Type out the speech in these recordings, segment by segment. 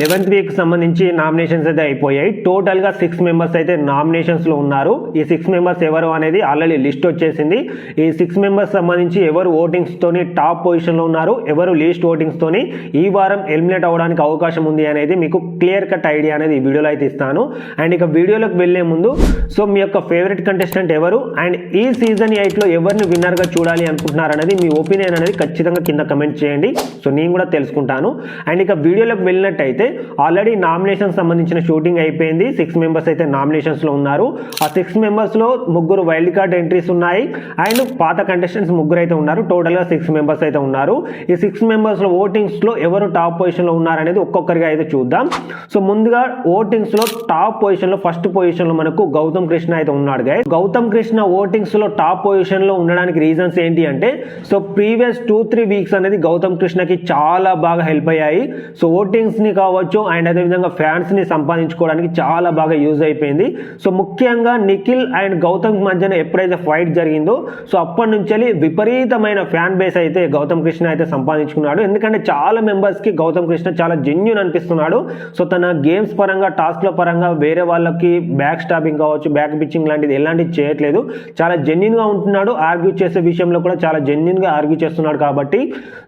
Eleventh week సంబంధించి nominations అయితే అయిపోయాయి. టోటల్గా సిక్స్ మెంబర్స్ అయితే నామినేషన్స్లో ఉన్నారు. ఈ సిక్స్ మెంబర్స్ ఎవరు అనేది ఆల్రెడీ లిస్ట్ వచ్చేసింది. ఈ సిక్స్ మెంబర్స్ సంబంధించి ఎవరు ఓటింగ్స్ తోని టాప్ పొజిషన్లో ఉన్నారు ఎవరు లీస్ట్ ఓటింగ్స్ తోని ఈ వారం ఎలిమినేట్ అవ్వడానికి అవకాశం ఉంది అనేది మీకు క్లియర్ కట్ ఐడియా అనేది ఈ వీడియోలో అయితే ఇస్తాను. అండ్ ఇక వీడియోలోకి వెళ్ళే ముందు సో మీ యొక్క ఫేవరెట్ కంటెస్టెంట్ ఎవరు? అండ్ ఈ సీజన్ ఎయిట్లో ఎవరిని విన్నర్గా చూడాలి అనుకుంటున్నారు అనేది మీ ఒపీనియన్ అనేది ఖచ్చితంగా కింద కమెంట్ చేయండి. సో నేను కూడా తెలుసుకుంటాను. అండ్ ఇక వీడియోలోకి వెళ్ళినట్టయితే ఆల్రెడీ నామినేషన్ సంబంధించిన షూటింగ్ అయిపోయింది. సిక్స్ మెంబర్స్ అయితే నామినేషన్స్లో ఉన్నారు. ఆ సిక్స్ మెంబర్స్లో ముగ్గురు వైల్డ్ కార్డ్ ఎంట్రీస్ ఉన్నాయి. అండ్ పాత కంటెస్టెంట్స్ ముగ్గురు అయితే ఉన్నారు. టోటల్గా సిక్స్ మెంబర్స్ అయితే ఉన్నారు. ఈ సిక్స్ మెంబర్స్ ఓటింగ్స్లో ఓటింగ్స్లో ఎవరు టాప్ పొజిషన్లో ఉన్నారనేది ఒక్కొక్కరిగా అయితే చూద్దాం. సో ముందుగా ఓటింగ్స్లో టాప్ పొజిషన్లో ఫస్ట్ పొజిషన్లో మనకు గౌతమ్ కృష్ణ అయితే ఉన్నాడు గైస్ గౌతమ్ కృష్ణ ఓటింగ్స్లో టాప్ పొజిషన్లో ఉండడానికి రీజన్స్ ఏంటి అంటే so previous two three weeks అనేది గౌతమ్ కృష్ణకి చాలా బాగా హెల్ప్ అయ్యాయి. సో ఓటింగ్స్ని కావచ్చు అండ్ అదేవిధంగా ఫ్యాన్స్ని సంపాదించుకోవడానికి చాలా బాగా యూజ్ అయిపోయింది. సో ముఖ్యంగా నిఖిల్ అండ్ గౌతమ్ మధ్యన ఎప్పుడైతే ఫైట్ జరిగిందో సో అప్పటి నుంచి విపరీతమైన ఫ్యాన్ బేస్ అయితే గౌతమ్ కృష్ణ అయితే సంపాదించుకున్నాడు. ఎందుకంటే చాలా మెంబర్స్కి గౌతమ్ కృష్ణ చాలా జెన్యున్ అనిపిస్తున్నాడు. సో తన గేమ్స్ పరంగా టాస్క్ల పరంగా వేరే వాళ్ళకి బ్యాక్ స్టాపింగ్ కావచ్చు బ్యాక్ పిచ్చింగ్ లాంటిది ఎలాంటిది చేయట్లేదు. చాలా జెన్యున్గా ఉంటున్నాడు. ఆర్గ్యూ చేసే విషయంలో కూడా చాలా జెన్యున్గా ఆర్గ్యూ చేస్తున్నాడు కాబట్టి.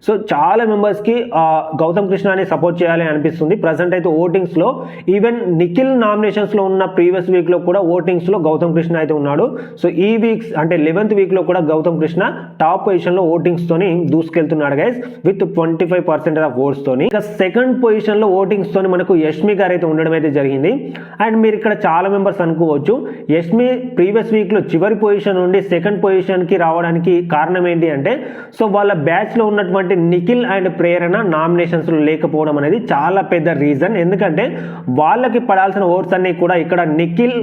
సో చాలా మెంబర్స్కి గౌతమ్ కృష్ణని సపోర్ట్ చేయాలి అనిపిస్తుంది. ప్రజెంట్ అయితే ఓటింగ్స్లో. ఈవెన్ నిఖిల్ నామినేషన్స్లో ఉన్న ప్రీవియస్ వీక్లో కూడా ఓటింగ్స్లో గౌతమ్ కృష్ణ అయితే ఉన్నాడు. సో ఈ వీక్స్ అంటే లెవెన్త్ వీక్లో కూడా గౌతమ్ కృష్ణ టాప్ పొజిషన్లో ఓటింగ్స్ తోని దూసుకెళ్తున్నాడు guys with twenty five percent of votes తోని. ఇక సెకండ్ పొజిషన్లో ఓటింగ్స్ తోని మనకు యష్మి గారు అయితే ఉండడం అయితే జరిగింది. అండ్ మీరు ఇక్కడ చాలా మెంబర్స్ అనుకోవచ్చు. యష్మి ప్రీవియస్ వీక్లో చివరి పొజిషన్ నుండి సెకండ్ పొజిషన్కి రావడానికి కారణం ఏంటి అంటే సో వాళ్ళ బ్యాచ్లో ఉన్నటువంటి నిఖిల్ అండ్ ప్రేరణ నామినేషన్స్లో లేకపోవడం అనేది చాలా పెద్ద రీజన్ ఎందుకంటే వాళ్ళకి పడాల్సిన ఓట్స్ అన్ని కూడా ఇక్కడ నిఖిల్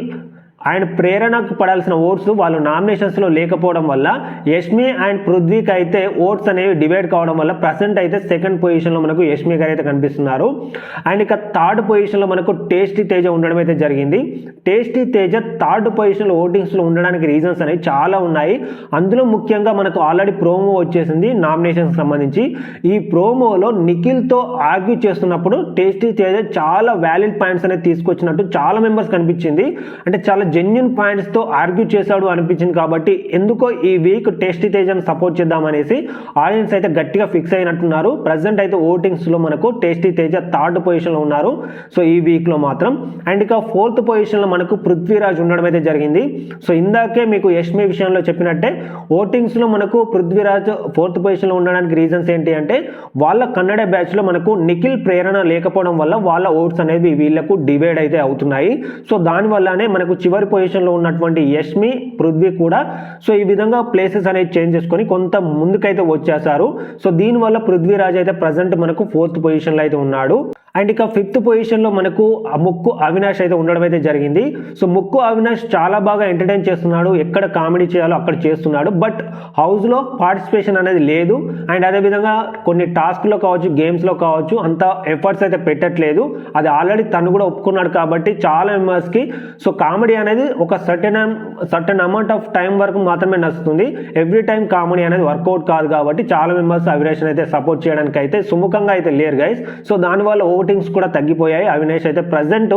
అండ్ ప్రేరణకు పడాల్సిన ఓట్స్ వాళ్ళు నామినేషన్స్లో లేకపోవడం వల్ల యష్మి అండ్ పృథ్వీకి అయితే ఓట్స్ అనేవి డివైడ్ కావడం వల్ల ప్రజెంట్ అయితే సెకండ్ పొజిషన్లో మనకు యష్మి గారు అయితే కనిపిస్తున్నారు. అండ్ ఇక థర్డ్ పొజిషన్లో మనకు టేస్టీ తేజ ఉండడం అయితే జరిగింది. టేస్టీ తేజ థర్డ్ పొజిషన్లో ఓటింగ్స్లో ఉండడానికి రీజన్స్ అనేవి చాలా ఉన్నాయి. అందులో ముఖ్యంగా మనకు ఆల్రెడీ ప్రోమో వచ్చేసింది నామినేషన్ సంబంధించి. ఈ ప్రోమోలో నిఖిల్తో ఆర్గ్యూ చేస్తున్నప్పుడు టేస్టీ తేజ చాలా వ్యాలిడ్ పాయింట్స్ అనేది తీసుకొచ్చినట్టు చాలా మెంబర్స్ కనిపించింది. అంటే చాలా జెన్యున్ పాయింట్స్తో ఆర్గ్యూ చేశాడు అనిపించింది కాబట్టి ఎందుకో ఈ వీక్ టేస్టీ తేజను సపోర్ట్ చేద్దామనేసి ఆడియన్స్ అయితే గట్టిగా ఫిక్స్ అయినట్టున్నారు. ప్రజెంట్ అయితే ఓటింగ్స్లో మనకు టేస్టీ తేజ థర్డ్ పొజిషన్లో ఉన్నారు. సో ఈ వీక్లో మాత్రం. అండ్ ఇక ఫోర్త్ పొజిషన్లో మనకు పృథ్వీరాజ్ ఉండడం అయితే జరిగింది. సో ఇందాకే మీకు యష్మి విషయంలో చెప్పినట్టే ఓటింగ్స్లో మనకు పృథ్వీరాజ్ ఫోర్త్ పొజిషన్లో ఉండడానికి రీజన్స్ ఏంటి అంటే వాళ్ళ కన్నడ బ్యాచ్లో మనకు నిఖిల్ ప్రేరణ లేకపోవడం వల్ల వాళ్ళ ఓట్స్ అనేవి వీళ్ళకు డివైడ్ అయితే అవుతున్నాయి. సో దానివల్లనే మనకు చివరి పొజిషన్లో ఉన్నటువంటి యష్మి పృథ్వీ కూడా. సో ఈ విధంగా ప్లేసెస్ అనేవి చేంజ్ చేసుకొని కొంత ముందుకైతే వచ్చేసారు సో దీనివల్ల పృథ్వీరాజ్ అయితే ప్రజెంట్ మనకు ఫోర్త్ పొజిషన్లో అయితే ఉన్నాడు. అండ్ ఇక ఫిఫ్త్ పొజిషన్లో మనకు ఆ ముక్కు అవినాష్ అయితే ఉండడం అయితే జరిగింది. సో ముక్కు అవినాష్ చాలా బాగా ఎంటర్టైన్ చేస్తున్నాడు. ఎక్కడ కామెడీ చేయాలో అక్కడ చేస్తున్నాడు. బట్ హౌస్లో పార్టిసిపేషన్ అనేది లేదు. అండ్ అదేవిధంగా కొన్ని టాస్క్లో కావచ్చు గేమ్స్లో కావచ్చు అంత ఎఫర్ట్స్ అయితే పెట్టట్లేదు. అది ఆల్రెడీ తను కూడా ఒప్పుకున్నాడు కాబట్టి చాలా మెంబర్స్కి సో కామెడీ అనేది ఒక certain certain amount of time వరకు మాత్రమే నచ్చుతుంది ఎవ్రీ టైం కామెడీ అనేది వర్కౌట్ కాదు కాబట్టి చాలా మెంబర్స్ అవినాష్ అయితే సపోర్ట్ చేయడానికి అయితే సుముఖంగా అయితే లేరు గైస్. సో దానివల్ల ఓటింగ్స్ కూడా తగ్గిపోయాయి. అవినేష్ అయితే ప్రజెంట్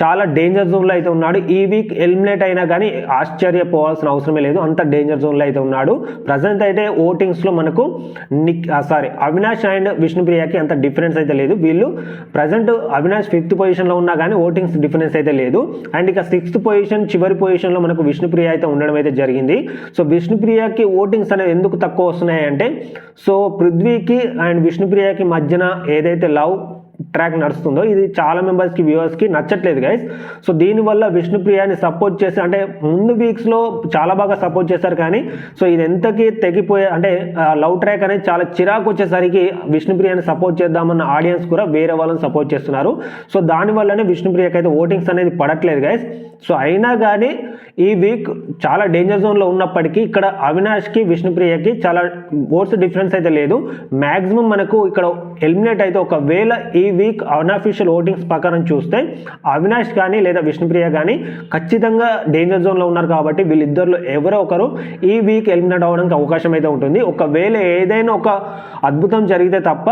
చాలా డేంజర్ జోన్లో అయితే ఉన్నాడు. ఈ వీక్ ఎలిమినేట్ అయినా కానీ ఆశ్చర్యపోవాల్సిన అవసరమే లేదు. అంత డేంజర్ జోన్లో అయితే ఉన్నాడు. ప్రజెంట్ అయితే ఓటింగ్స్లో మనకు నిక్ సారీ అవినాష్ అండ్ విష్ణుప్రియకి అంత డిఫరెన్స్ అయితే లేదు. వీళ్ళు ప్రజెంట్ అవినాష్ ఫిఫ్త్ పొజిషన్లో ఉన్నా కానీ ఓటింగ్స్ డిఫరెన్స్ అయితే లేదు. అండ్ ఇక సిక్స్త్ పొజిషన్ చివరి పొజిషన్లో మనకు విష్ణుప్రియ అయితే ఉండడం అయితే జరిగింది. సో విష్ణుప్రియకి ఓటింగ్స్ అనేవి ఎందుకు తక్కువ వస్తున్నాయి అంటే సో పృథ్వీకి అండ్ విష్ణుప్రియకి మధ్యన ఏదైతే లవ్ ట్రాక్ నడుస్తుందో. ఇది చాలా మెంబర్స్కి వ్యూవర్స్కి నచ్చట్లేదు గైస్. సో దీనివల్ల విష్ణుప్రియాని సపోర్ట్ చేసి అంటే ముందు వీక్స్లో చాలా బాగా సపోర్ట్ చేశారు కానీ సో ఇది ఎంతకి తెగిపోయే అంటే లవ్ ట్రాక్ అనేది చాలా చిరాకు వచ్చేసరికి విష్ణుప్రియాని సపోర్ట్ చేద్దామన్న ఆడియన్స్ కూడా వేరే వాళ్ళని సపోర్ట్ చేస్తున్నారు. సో దానివల్లనే విష్ణుప్రియకి అయితే ఓటింగ్స్ అనేది పడట్లేదు గైస్. సో అయినా కానీ ఈ వీక్ చాలా డేంజర్ జోన్లో ఉన్నప్పటికీ ఇక్కడ అవినాష్కి విష్ణుప్రియకి చాలా ఓట్స్ డిఫరెన్స్ అయితే లేదు. మ్యాక్సిమం మనకు ఇక్కడ ఎలిమినేట్ అయితే ఒకవేళ ఈ వీక్ అన్అఫీషియల్ ఓటింగ్స్ ప్రకారం చూస్తే అవినాష్ కానీ లేదా విష్ణుప్రియ కానీ ఖచ్చితంగా డేంజర్ జోన్లో ఉన్నారు కాబట్టి వీళ్ళిద్దరిలో ఎవరో ఒకరు ఈ వీక్ ఎలిమినేట్ అవ్వడానికి అవకాశం అయితే ఉంటుంది. ఒకవేళ ఏదైనా ఒక అద్భుతం జరిగితే తప్ప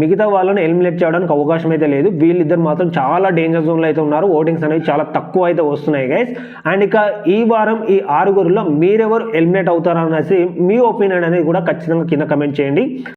మిగతా వాళ్ళని ఎలిమినేట్ చేయడానికి అవకాశం అయితే లేదు. వీళ్ళిద్దరు మాత్రం చాలా డేంజర్ జోన్లో అయితే ఉన్నారు. ఓటింగ్స్ అనేవి చాలా తక్కువ అయితే వస్తున్నాయి గైస్ అండ్ ఇక ఈ వారం ఈ ఆరుగురులో మీరెవరు ఎలిమినేట్ అవుతారనేసి మీ ఒపీనియన్ అనేది కూడా ఖచ్చితంగా కింద కమెంట్ చేయండి.